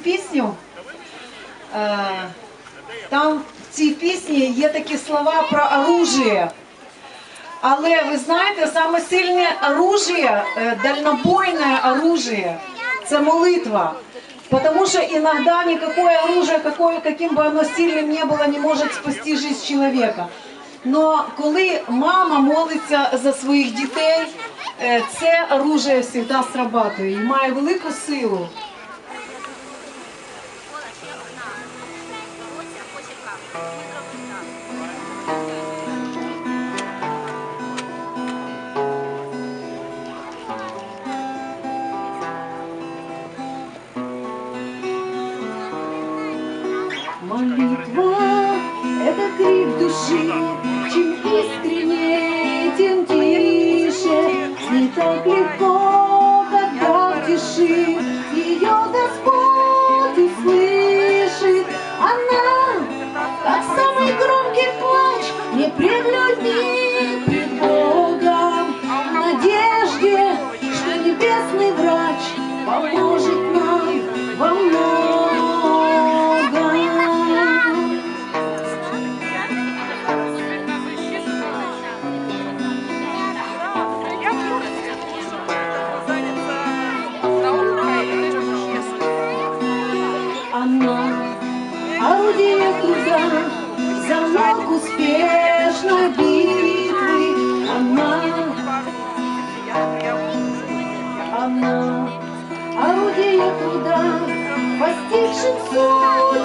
пісню. Е, Там в цій пісні є такі слова про оружие. Але ви знаєте, саме сильне оружие, е, дальнобойне оружие, це молитва. Потому что иногда никакое оружие, какое, каким бы оно сильным не было, не может спасти жизнь человека. Но коли мама молиться за своїх дітей, е, це оружие завжди срабатує і має велику силу. Молитва – это крик души, чем искреннее, тем тише. С ней так легко, когда в тиши поможет нам во многом. Она орудие труда, залог успешной орудие труда, постигшим суть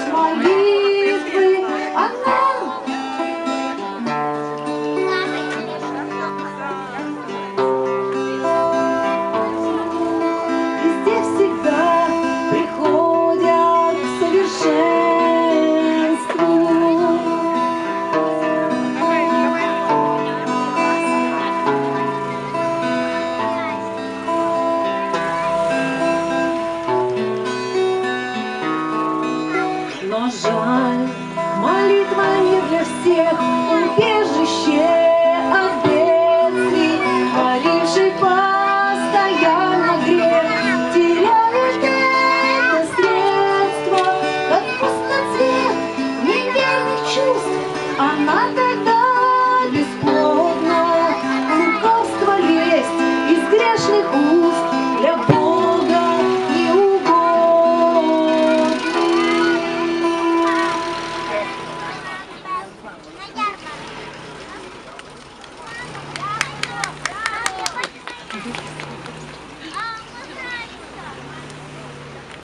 жаль, молитва не для всех,